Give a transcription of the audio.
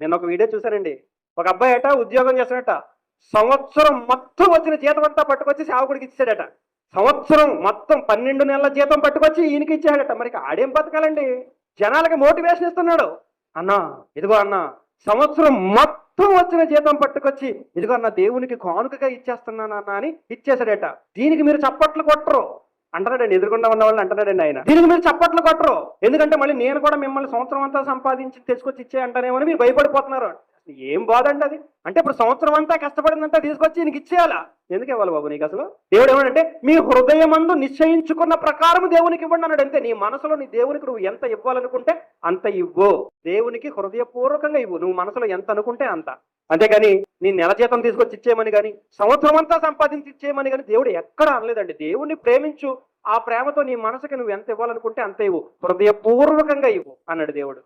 నేను ఒక వీడియో చూశానండి. ఒక అబ్బాయి అట ఉద్యోగం చేస్తాడట సంవత్సరం మొత్తం వచ్చిన జీతం అంతా పట్టుకొచ్చి సేవకుడికి ఇచ్చాడట సంవత్సరం మొత్తం పన్నెండు నెలల జీతం పట్టుకొచ్చి ఈయనకి ఇచ్చాడట మరి ఆడేం బతకాలండి? జనాలకి మోటివేషన్ ఇస్తున్నాడు. అన్నా ఇదిగో అన్న సంవత్సరం మొత్తం వచ్చిన జీతం పట్టుకొచ్చి ఇదిగో అన్న దేవునికి కానుకగా ఇచ్చేస్తున్నానన్నా అని ఇచ్చేసాడట దీనికి మీరు చప్పట్లు కొట్టరు. అంటున్నాడండి ఎదురుకుండా ఉన్న వాళ్ళని అంటున్నాడండి ఆయన? దీనికి మీరు చప్పట్లు కొట్టరు. ఎందుకంటే మళ్ళీ నేను కూడా మిమ్మల్ని సంవత్సరం అంతా సంపాదించి తెచ్చుకొచ్చి ఇచ్చే అని మీరు భయపడిపోతున్నారు. ఏం బాధ అండి అది? అంటే ఇప్పుడు సంవత్సరం అంతా కష్టపడిందంతా తీసుకొచ్చి నీకు ఇచ్చేయాలా? ఎందుకు ఇవ్వాలి బాబు నీకు అసలు? దేవుడు ఏమంటే మీ హృదయమందు నిశ్చయించుకున్న ప్రకారం దేవునికి ఇవ్వండి అన్నాడు. అంతే నీ మనసులో నీ దేవునికి నువ్వు ఎంత ఇవ్వాలనుకుంటే అంత ఇవ్వు. దేవునికి హృదయపూర్వకంగా ఇవ్వు. నువ్వు మనసులో ఎంత అనుకుంటే అంత. అంతేగాని నీ నెల జీతం తీసుకొచ్చి ఇచ్చేయమని కానీ సంవత్సరం అంతా సంపాదించి ఇచ్చేయమని కానీ దేవుడు ఎక్కడ అనలేదండి. దేవుణ్ణి ప్రేమించు ఆ ప్రేమతో నీ మనసుకి నువ్వు ఎంత ఇవ్వాలనుకుంటే అంత ఇవ్వు. హృదయపూర్వకంగా ఇవ్వు అన్నాడు దేవుడు.